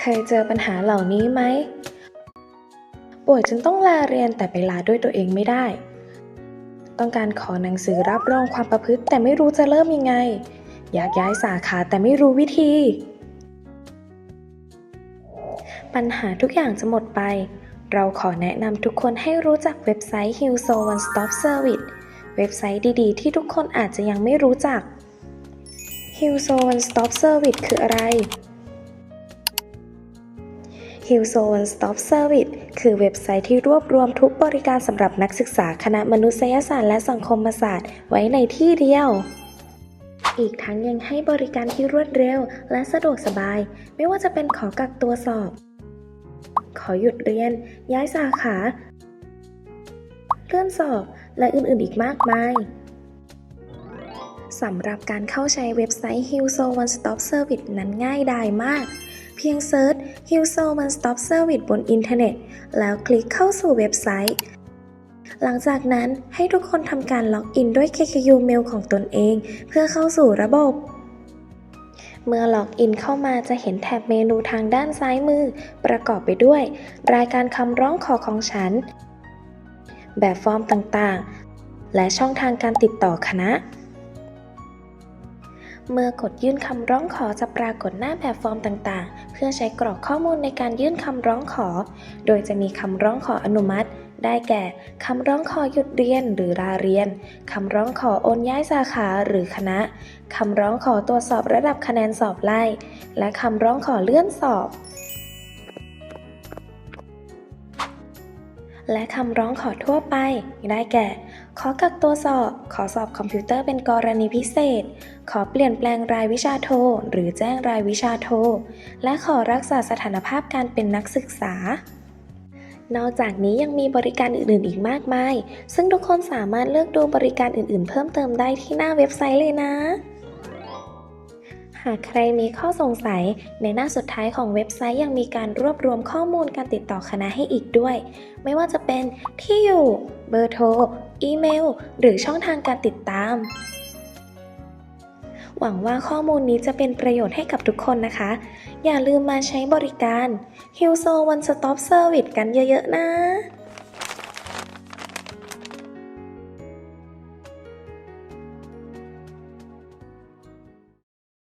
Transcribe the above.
เคยเจอปัญหาเหล่านี้ไหม ป่วยจนต้องลาเรียนแต่ไปลาด้วยตัวเองไม่ได้ ต้องการขอหนังสือรับรองความประพฤติแต่ไม่รู้จะเริ่มยังไง อยากย้ายสาขาแต่ไม่รู้วิธี ปัญหาทุกอย่างจะหมดไป เราขอแนะนำทุกคนให้รู้จักเว็บไซต์ Hillso One Stop Service เว็บไซต์ดีๆ ที่ทุกคนอาจจะยังไม่รู้จัก Hillso One Stop Service คืออะไร Hillso One Stop Service คือเว็บไซต์ที่รวบรวมทุกบริการสำหรับนักศึกษาคณะมนุษยศาสตร์และสังคมศาสตร์ไว้ในที่เดียว อีกทั้งยังให้บริการที่รวดเร็วและสะดวกสบาย ไม่ว่าจะเป็นขอกักตัวสอบ ขอหยุดเรียน ย้ายสาขา เลื่อนสอบ และอื่นๆอีกมากมายสำหรับการเข้าใช้เว็บไซต์ Hillso One Stop Service นั้นง่ายดายมาก เพียงเซิร์ช h i l s o One Stop Service บนอินเทอร์เน็ต แล้วคลิกเข้าสู่เว็บไซต์ หลังจากนั้นให้ทุกคนทำการล็อกอินด้วย KKU Mail ของตนเอง เพื่อเข้าสู่ระบบ เมื่อล็อกอินเข้ามาจะเห็นแถบเมนูทางด้านซ้ายมือ ประกอบไปด้วย รายการคำร้องขอของฉัน แบบฟอร์มต่างๆ และช่องทางการติดต่อคณะ เมื่อกดยื่นคำร้องขอจะปรากฏหน้าแบบฟอร์มต่างๆ เพื่อใช้กรอกข้อมูลในการยื่นคำร้องขอ โดยจะมีคำร้องขออนุมัติ ได้แก่ คำร้องขอหยุดเรียนหรือลาเรียน คำร้องขอโอนย้ายสาขาหรือคณะ คำร้องขอตรวจสอบระดับคะแนนสอบไล่ และคำร้องขอเลื่อนสอบ และคำร้องขอทั่วไป ได้แก่ ขอกักตัวสอบ ขอสอบคอมพิวเตอร์เป็นกรณีพิเศษ ขอเปลี่ยนแปลงรายวิชาโท หรือแจ้งรายวิชาโท และขอรักษาสถานภาพการเป็นนักศึกษา นอกจากนี้ยังมีบริการอื่น ๆ อีกมากมาย ซึ่งทุกคนสามารถเลือกดูบริการอื่น ๆ เพิ่มเติมได้ที่หน้าเว็บไซต์เลยนะ หากใครมีข้อสงสัย ในหน้าสุดท้ายของเว็บไซต์ยังมีการรวบรวมข้อมูลการติดต่อคณะให้อีกด้วย ไม่ว่าจะเป็นที่อยู่ เบอร์โทร อีเมล หรือช่องทางการติดตาม หวังว่าข้อมูลนี้จะเป็นประโยชน์ให้กับทุกคนนะคะ อย่าลืมมาใช้บริการ h i l s o One Stop Service กันเยอะๆนะ